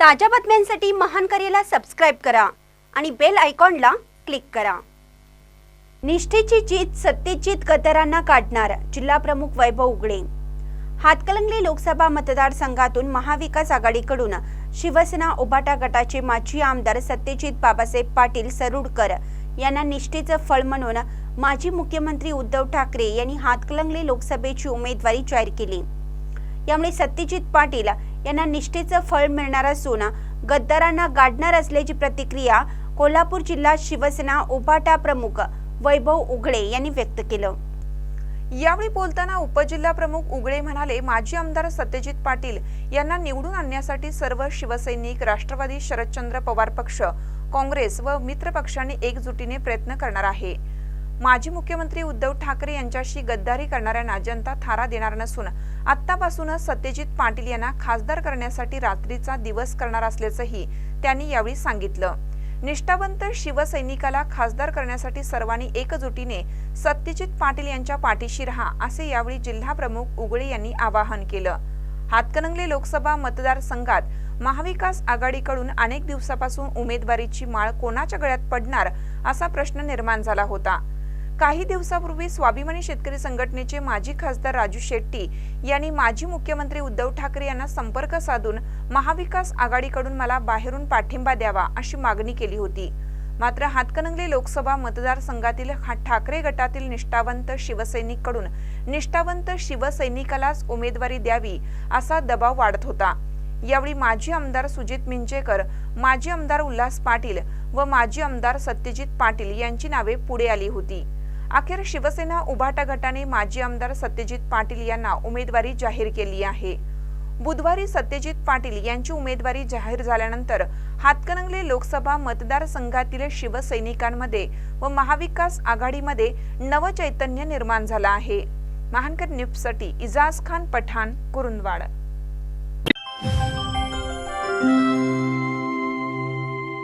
ताज्या बातम्यांसाठी महान करेला सबस्क्राईब करा आणि बेल आयकॉनला क्लिक करा. निष्ठेची जीत सत्तेची गतरांना काढणार जिल्हा प्रमुख वैभव उगडे. हातकलंगली लोकसभा मतदारसंघातून महाविकास आघाडीकडून शिवसेना उभाटा गटाचे माजी आमदार सत्यजित बाबासाहेब पाटील सरुडकर यांना निष्ठेचं फळ म्हणून माजी मुख्यमंत्री उद्धव ठाकरे यांनी हातकलंगली लोकसभेची उमेदवारी जाहीर केली. यामुळे सत्यजित पाटील यांना निष्ठेचं फळ मिळणार असून गद्दारांना गाडणार असल्याची प्रतिक्रिया कोल्हापूर जिल्हा शिवसेना उभाटा प्रमुख वैभव उघडे यांनी व्यक्त केलं. यावेळी बोलताना उपजिल्हा प्रमुख उगळे म्हणाले माजी आमदार सत्यजित पाटील यांना निवडून आणण्यासाठी सर्व शिवसैनिक राष्ट्रवादी शरदचंद्र पवार पक्ष काँग्रेस व मित्र पक्षांनी एकजुटीने प्रयत्न करणार आहे. माजी मुख्यमंत्री उद्धव ठाकरे यांच्याशी गद्दारी करणाऱ्यांना जनता थारा देणार नसून आत्तापासूनच सत्यजित पाटील यांना खासदार करण्यासाठी रात्रीचा दिवस करणार असल्याचंही त्यांनी यावेळी सांगितलं. निष्ठावंत शिवसैनिकाला खासदार करण्यासाठी सर्वांनी एकजुटीने सत्यजित पाटील यांच्या पाठीशी राहा असे यावेळी जिल्हा प्रमुख उगळे यांनी आवाहन केलं. हातकणंगले लोकसभा मतदारसंघात महाविकास आघाडीकडून अनेक दिवसापासून उमेदवारीची माळ कोणाच्या गळ्यात पडणार असा प्रश्न निर्माण झाला होता. काही दिवसापूर्वी स्वाभिमानी शेतकरी संघटनेचे माजी खासदार राजू शेट्टी यांनी माजी मुख्यमंत्री उद्धव ठाकरे यांना संपर्क साधून महाविकास आघाडीकडून मला बाहेरून पाठिंबा द्यावा अशी मागणी केली होती. मात्र हातकणंगले लोकसभा मतदारसंघातील हा ठाकरे गटातील निष्ठावंत शिवसैनिककडून निष्ठावंत शिवसैनिकालाच उमेदवारी द्यावी असा दबाव वाढत होता. यावेळी माजी आमदार सुजित मिंचेकर माजी आमदार उल्हास पाटील व माजी आमदार सत्यजित पाटील यांची नावे पुढे आली होती. अखेर शिवसेना उभाटा गटाने माजी आमदार सत्यजित पाटील यांना उमेदवारी जाहीर केली आहे. बुधवारी सत्यजित पाटील यांची उमेदवारी जाहीर झाल्यानंतर हातकणंगले लोकसभा मतदारसंघातील शिवसैनिकांमध्ये व महाविकास आघाडीमध्ये नवचैतन्य निर्माण झालं आहे. महानकर न्यूजसाठी इजाज खान पठाण कुरुंदवाड.